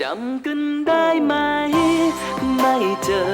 จำกันได้ไหม ไม่เจอ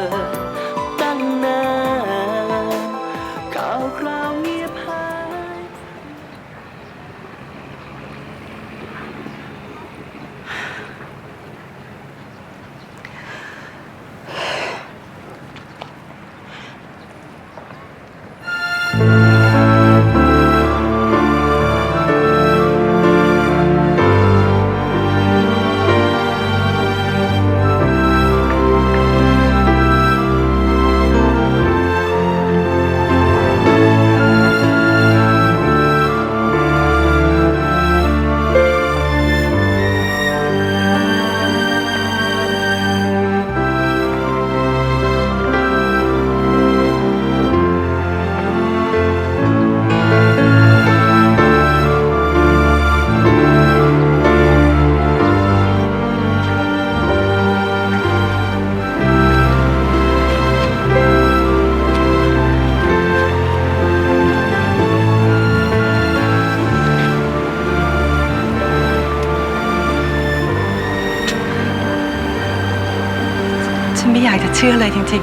เชื่อเลยจริง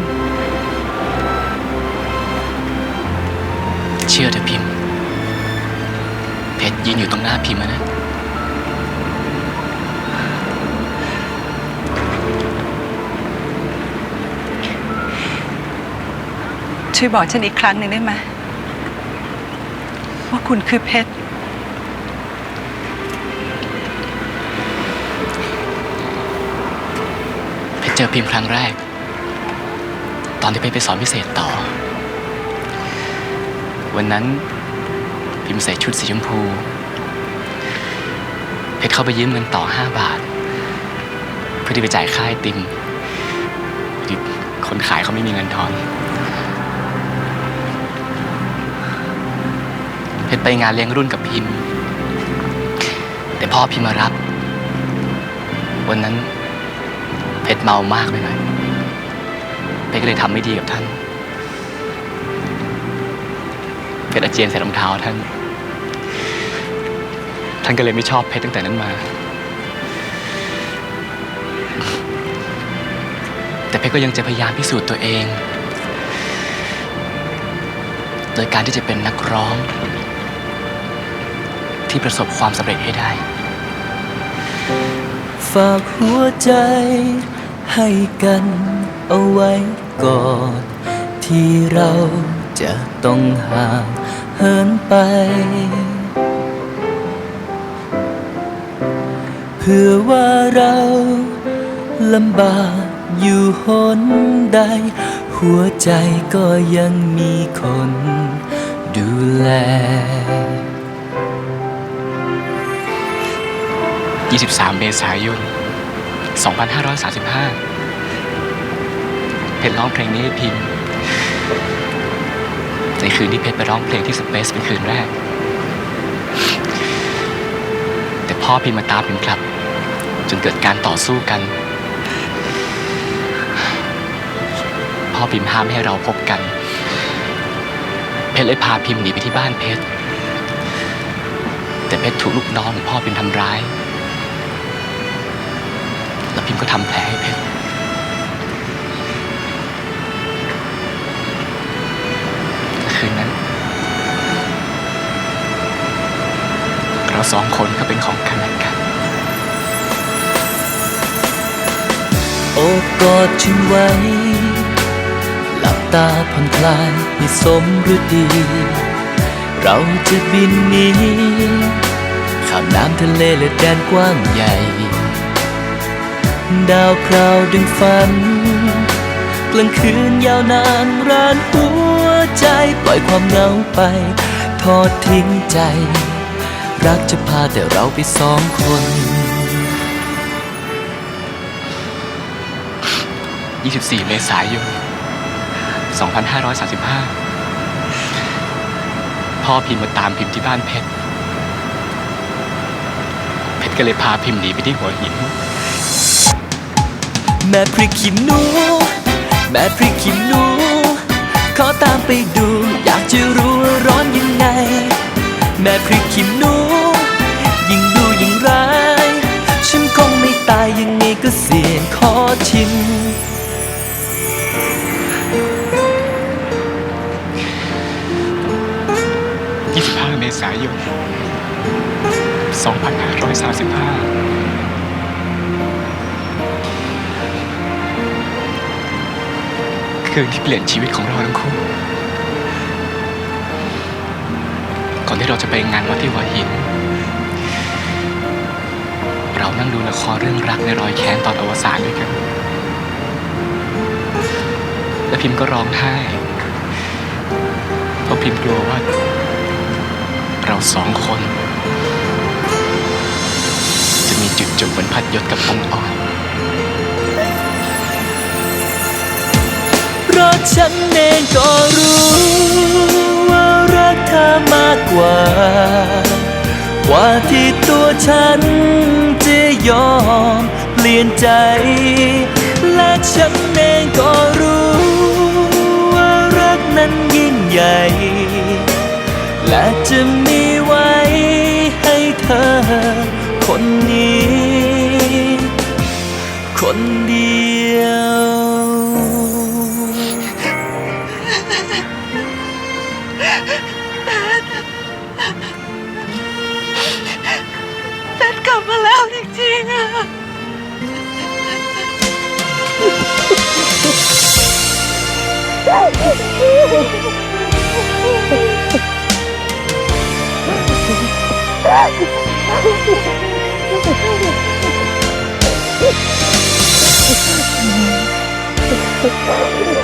เชื่อเถอะพิมพ์ เพชรยืนอยู่ตรงหน้าพิมพ์อะนะ ๆ ช่วยบอกฉันอีกครั้งหนึ่งได้ไหมว่าคุณคือเพชร เพชรเจอพิมพ์ครั้งแรกต อนที่เพชรไปสอนพิเศษต่อ วันนั้นพิมใส่ชุดสีชมพูเพชรเข้าไปยืมเงินต่อห้าบาท เพื่อที่ไปจ่ายค่าไอติมดีคนขายเขาไม่มีเงินทอนเพชรไปงานเลี้ยงรุ่นกับพิมพ์แต่พ่อพิมมารับ วันนั้นเพชรเมามากไปหน่อย เพชรก็เลยทำไม่ดีกับท่านเพชรอาเจียนใส่รองเท้าท่าน ท่านก็เลยไม่ชอบเพชรตั้งแต่นั้นมา แต่เพชรก็ยังจะพยายามพิสูจน์ตัวเอง โดยการที่จะเป็นนักร้อง ที่ประสบความสำเร็จให้ได้ฝากหัวใจให้กันเอาไว้ ก่อนที่เราจะต้องห่างเหินไป เพื่อว่าเราลำบากอยู่หนใด หัวใจก็ยังมีคนดูแล 23 เมษายน 2535 ชรร้องเพลงนี้ให้พิมพ์ในคืนที่เพชรไปร้องเพลงที่สเปซเป็นคืนแรก แต่พ่อพิมพ์มาตามพิมพ์กลับ จนเกิดการต่อสู้กัน พ่อพิมพ์ห้ามไม่ให้เราพบกัน เพชรเลยพาพิมพ์หนีไปที่บ้านเพชรแต่เพชรถูกลูกน้องของพ่อพิมพ์ทำร้าย แล้วพิมพ์ก็ทำแผลให้เพชร สองคนก็เป็นของกันและกัน โอบกอดฉันไว้ หลับตาผ่อนคลายให้สมฤดี เราจะบินหนีข้ามน้ำทะเลและแดนกว้างใหญ่ ดาวพราวดึงฝัน กลางคืนยาวนานร้านหัวใจ ปล่อยความเหงาไป ทอดทิ้งใจ รักจะพาแต่เราไปสองคน24 เมษายน 2535 พ่อพิมพ์มาตามพิมพ์ที่บ้านเพชร เพชรก็เลยพาพิมพ์หนีไปที่หัวหิน แม่พริกขี้หนู แม่พริกขี้หนู ขอตามไปดู อยากจะรู้ว่าร้อนยังไง แม่พริกขี้หนู 5 เมษายน 2535คืนที่เปลี่ยนชีวิตของเราทั้งคู่ ก่อนที่เราจะไปงานวัดที่หัวหิน เรานั่งดูละครเรื่องรักในรอยแค้นตอนอวสานด้วยกัน และพิมพ์ก็ร้องไห้ เพราะพิมพ์กลัวว่า เราสองคน จะมีจุดจบเหมือนพัดยศกับองค์อ่อนเพราะฉันเองก็รู้ ว่ารักเธอมากกว่า กว่าที่ตัวฉันจะยอมเปลี่ยนใจ และฉันเองก็รู้ ว่ารักนั้นยิ่งใหญ่ และจะมีไว้ให้เธอ คนนี้ คนเดียวเพชรกลับมาแล้วจริงๆอะ Oh, my God.